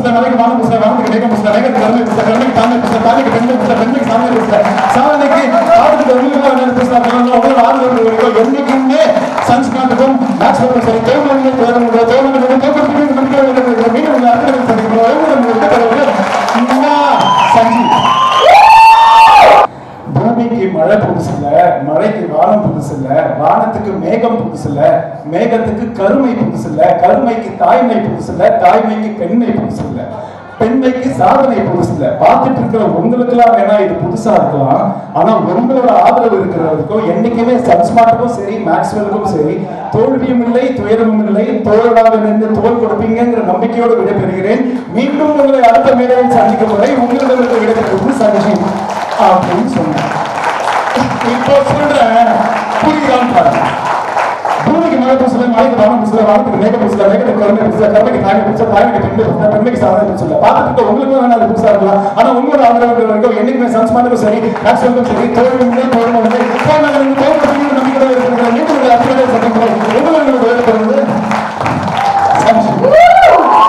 புதுசுல மலைக்கு வானம் புதுசுல வானத்துக்கு மேகம் புதுசுல மேகத்துக்கு கருமை புதுசுல கருமைக்கு தாமை புதுசுல தாமைக்கு பெண்மை புதுசுல பெண்மைக்கு சாதனை புதுசுல சாதனைக்கு ஆளுக்கு உங்களுக்கு என்ன புதுசுல உங்களுக்கு ஆதரவு என்னைக்குமே சன்ஸ்கிராந்துக்கும் மேக்ஸ்வெல்லும் சரி தேவனுடைய மழை புதுசு இல்ல மழைக்கு வானம் புதுசு இல்ல வானத்துக்கு மேகம் புதுசு இல்ல மேகத்துக்கு கருமை புதுசு இல்ல கருமைக்கு தாய்மை புதுசு இல்ல தாய்மைக்கு பெண்மை புதுசு இல்ல பெண்மைக்கு சாதனை புதுசு இல்ல பார்த்துட்டு இருக்கிற உங்களுக்கெல்லாம் வேணா இது புதுசா இருக்கலாம். ஆனா உங்களோட ஆதரவு இருக்கிறவருக்கும் என்னைக்குமே சன்ஸ்மார்ட்டுக்கும் சரி மேக்ஸ்வெலுக்கும் சரி தோல்வியும் இல்லை துயரமும் இல்லை தோழராக நின்று தோல் கொடுப்பீங்கிற நம்பிக்கையோடு விடைபெறுகிறேன். மீண்டும் உங்களை அடுத்த மேடையில் சந்திக்கும் வரை உங்களிடமிருந்து விடைபெறுவது சஞ்சீவ் அப்படின்னு சொன்னேன் இப்போ சொல்ற புரியுதான் பாருங்க. பூமிக்கு மழை பூசல மழைக்கு வானம் பூசல வானத்துக்கு மேக பூசல மேகத்துக்கு குழந்தை பூசல கருமைக்கு தாங்க பூசல தாய்மைக்கு பெண்ணு பூசல உங்களுக்கு வேணா அது பூசா இருக்கலாம். ஆனா உங்களோட ஆதரவு வரைக்கும் என்னைக்குமே சம்ஸ்மானுக்கும் சரி ஆக்சுவலுக்கும் சரி தோல்வி தோல்வி தோல்வி நம்பிக்கை இருக்கிற